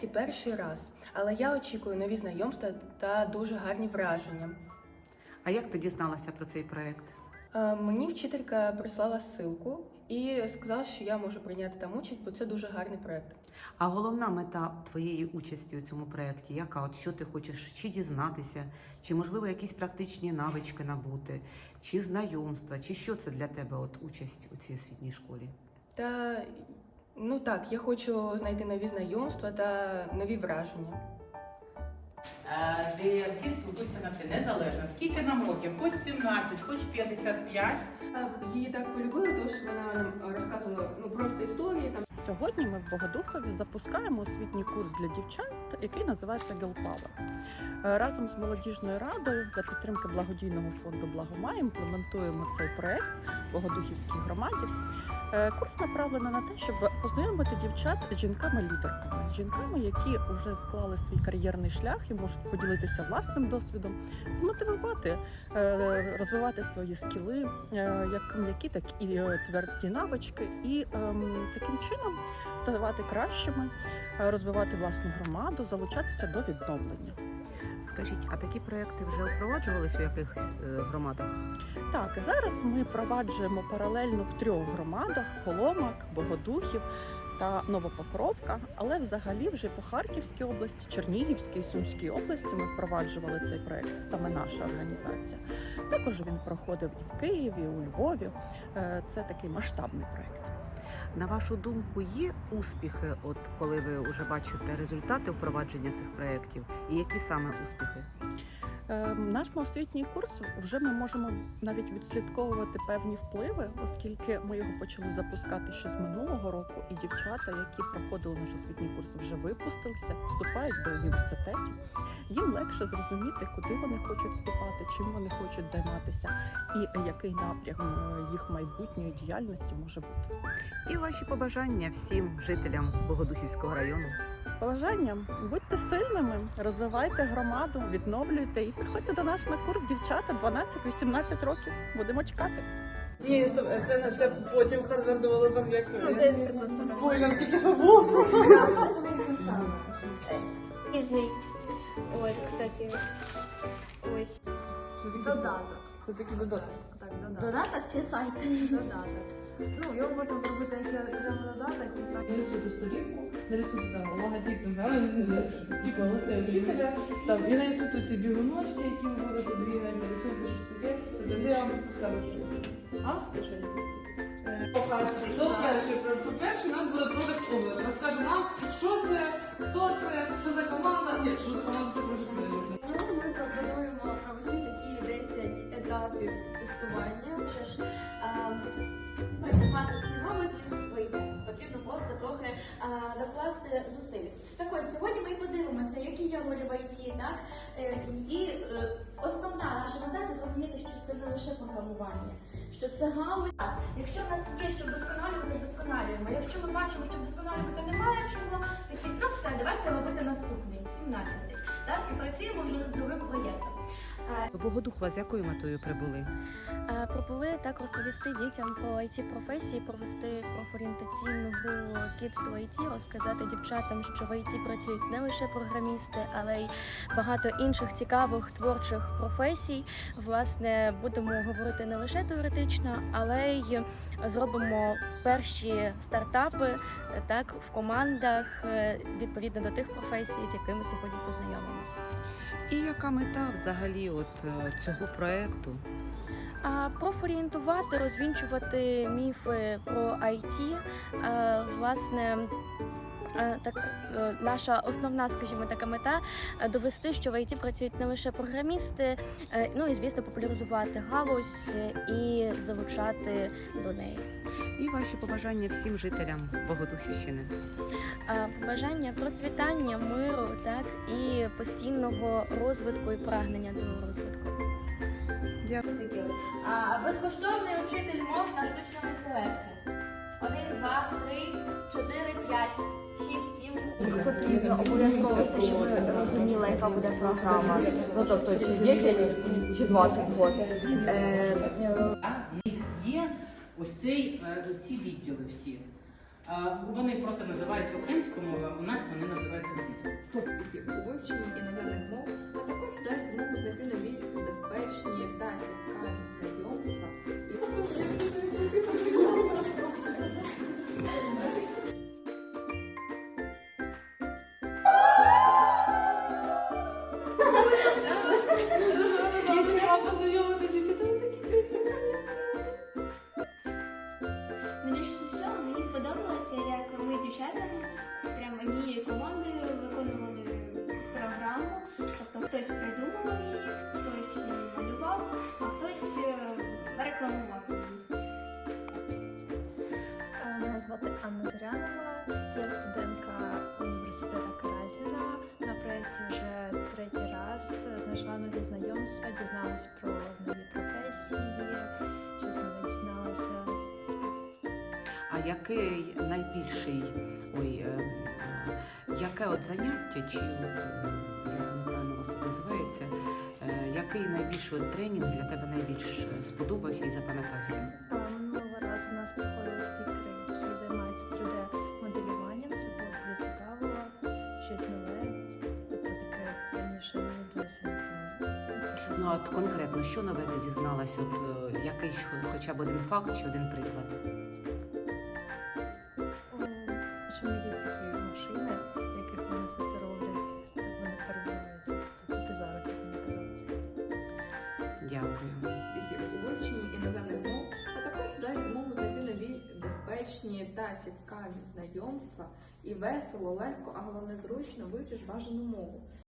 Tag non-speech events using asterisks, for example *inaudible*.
Проєкті перший раз, але я очікую нові знайомства та дуже гарні враження. А як ти дізналася про цей проект? Е, Мені вчителька прислала ссылку і сказала, що я можу прийняти там участь, бо це дуже гарний проєкт. А головна мета твоєї участі у цьому проєкті, яка? От що ти хочеш чи дізнатися, чи можливо якісь практичні навички набути, чи знайомства, чи що це для тебе от участь у цій освітній школі? Та ну так, я хочу знайти нові знайомства та нові враження. Е, де всі спілкуються на ти незалежно. Скільки нам років? Хоч 17, хоч 55. Її так полюбили, тому що вона нам розказувала ну просто історії там. Сьогодні ми в Богодухові запускаємо освітній курс для дівчат, який називається Girl Power. Е, Разом з молодіжною радою за підтримки благодійного фонду Благома імплементуємо цей проект Богодухівській громаді. Е, Курс направлений на те, щоб познайомити дівчат з жінками-лідерками, з жінками, які вже склали свій кар'єрний шлях і можуть поділитися власним досвідом, змотивувати, е, розвивати свої скіли, е, як м'які, так і тверді навички, і ем, таким чином ставати кращими, розвивати власну громаду, залучатися до відновлення. Скажіть, а такі проекти вже впроваджувалися у якихось е, громадах? Так, зараз ми впроваджуємо паралельно в трьох громадах: Коломак, Богодухів та Новопокровка. Але взагалі вже по Харківській області, Чернігівській, Сумській області ми впроваджували цей проект, саме наша організація. Також він проходив і в Києві, і у Львові. Е, Це такий масштабний проект. На вашу думку, є успіхи, от коли ви вже бачите результати впровадження цих проєктів, і які саме успіхи? Е, Наш освітній курс вже ми можемо навіть відслідковувати певні впливи, оскільки ми його почали запускати ще з минулого року, і дівчата, які проходили наш освітній курс, вже випустилися, вступають до університетів. Їм легше зрозуміти, куди вони хочуть вступати, чим вони хочуть займатися, і який напрям е, їх майбутньої діяльності може бути. І ваші побажання всім жителям Богодухівського району. Побажанням будьте сильними, розвивайте громаду, відновлюйте і приходьте до нас на курс дівчата 12-18 років. Будемо чекати. Ні, стоп, це, це потім хардвердували там як Ну, це це спойлер тільки що був. *laughs* різний. Кстати, ось. Додаток. Це такий додаток. Так, додаток. Додаток чи сайт? Додаток. Ну, його можна зробити як окремо додаток і так. Нарисуйте сторінку, нарисуйте там логотип, але типу оце вчителя, там, і нарисуйте ці бігуночки, які ви будете бігати, нарисуйте щось таке, тобто це я вам підпускаю щось. А? Ти що, По-перше, по-перше, у нас буде продакт овер. Розкаже нам, що це, хто це, що за команда. Ні, що за команда, це зусиль. Так от, сьогодні ми подивимося, які є ролі в ІТ, так? Е, І е, основна наша мета це зрозуміти, що це не лише програмування, що це галузь. Якщо в нас є що вдосконалювати, вдосконалюємо. Якщо ми бачимо, що вдосконалювати немає чого, такі, ну все, давайте робити наступний, 17-й. Так, і працюємо вже над новим проєктом. До Богодухова з якою метою прибули? Е, Прополи так розповісти дітям про it професії, провести профорієнтаційну гру to IT, розказати дівчатам, що в IT працюють не лише програмісти, але й багато інших цікавих творчих професій. Власне, будемо говорити не лише теоретично, але й зробимо перші стартапи е, так в командах е, відповідно до тих професій, з якими сьогодні познайомимося. І яка мета взагалі от е, цього проекту? А профорієнтувати, розвінчувати міфи про IT. Е, Власне, е, так наша основна, скажімо, така мета довести, що в IT працюють не лише програмісти, ну і звісно, популяризувати галузь і залучати до неї. І ваші побажання всім жителям Богодухівщини. Побажання процвітання, миру, так постійного розвитку і прагнення до розвитку. Дякую. А, безкоштовний учитель мов на штучному інтелекті. Один, два, три, чотири, п'ять, шість, сім. Потрібно обов'язково, щоб ми розуміли, яка буде програма. Ну тобто, чи 10, чи 20 вот. Е, в них є ось цей, е, ці відділи всі. Вони просто називаються українською мовою, а у нас вони називаються англійською. Вивченні іноземних мов, а також дасть змогу знайти нові безпечні та цікаві знайомства і мені сподобалося, як ми з дівчатами, хтось придумував її, хтось малював, а хтось е, рекламував. Мене звати Анна Зарянова, я студентка університету Каразіна. На проєкті вже третій раз знайшла нові знайомства, дізналась про нові професії, щось нове дізналася. А який найбільший, ой, е, е, яке от заняття, чи який найбільший тренінг для тебе найбільш е, сподобався і запам'ятався? А Минулого разу у нас приходили спікери, які займаються 3D-моделюванням. Це було дуже цікаво, щось нове. Тобто таке раніше не досвід цим. Ну а от конкретно, що нове ти дізналась? От е, якийсь хоча б один факт чи один приклад? Дякую. у іноземних мов, а також дасть змогу знайти нові безпечні та цікаві знайомства і весело, легко, а головне зручно вивчиш бажану мову.